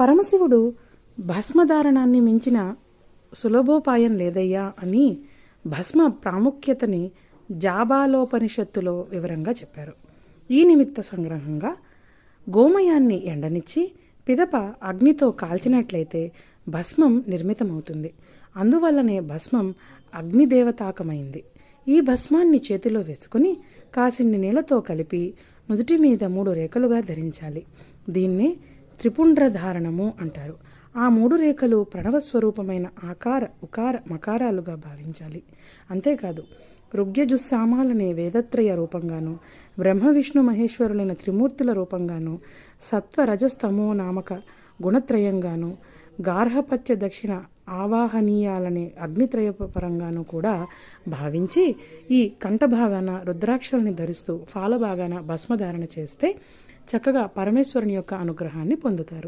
పరమశివుడు భస్మధారణాన్ని మించిన సులభోపాయం లేదయ్యా అని భస్మ ప్రాముఖ్యతని జాబాలోపనిషత్తులో వివరంగా చెప్పారు. ఈ నిమిత్త సంగ్రహంగా గోమయాన్ని ఎండనిచ్చి పిదప అగ్నితో కాల్చినట్లయితే భస్మం నిర్మితమవుతుంది. అందువల్లనే భస్మం అగ్నిదేవతాకమైంది. ఈ భస్మాన్ని చేతిలో వేసుకుని కాసిన్ని నీళ్ళతో కలిపి నుదుటి మీద మూడు రేఖలుగా ధరించాలి. దీన్నే త్రిపుండ్రధారణము అంటారు. ఆ మూడు రేఖలు ప్రణవ స్వరూపమైన ఆకార ఉకార మకారాలుగా భావించాలి. అంతేకాదు రుగ్యజుస్సామాలనే వేదత్రయ రూపంగాను బ్రహ్మ విష్ణు మహేశ్వరులైన త్రిమూర్తుల రూపంగాను సత్వరజస్తమో నామక గుణత్రయంగాను గార్హపత్య దక్షిణ ఆవాహనీయాలనే అగ్నిత్రయ పరంగాను కూడా భావించి ఈ కంఠభాగాన రుద్రాక్షల్ని ధరిస్తూ ఫాలభాగాన భస్మధారణ చేస్తే చక్కగా పరమేశ్వరుని యొక్క అనుగ్రహాన్ని పొందుతారు.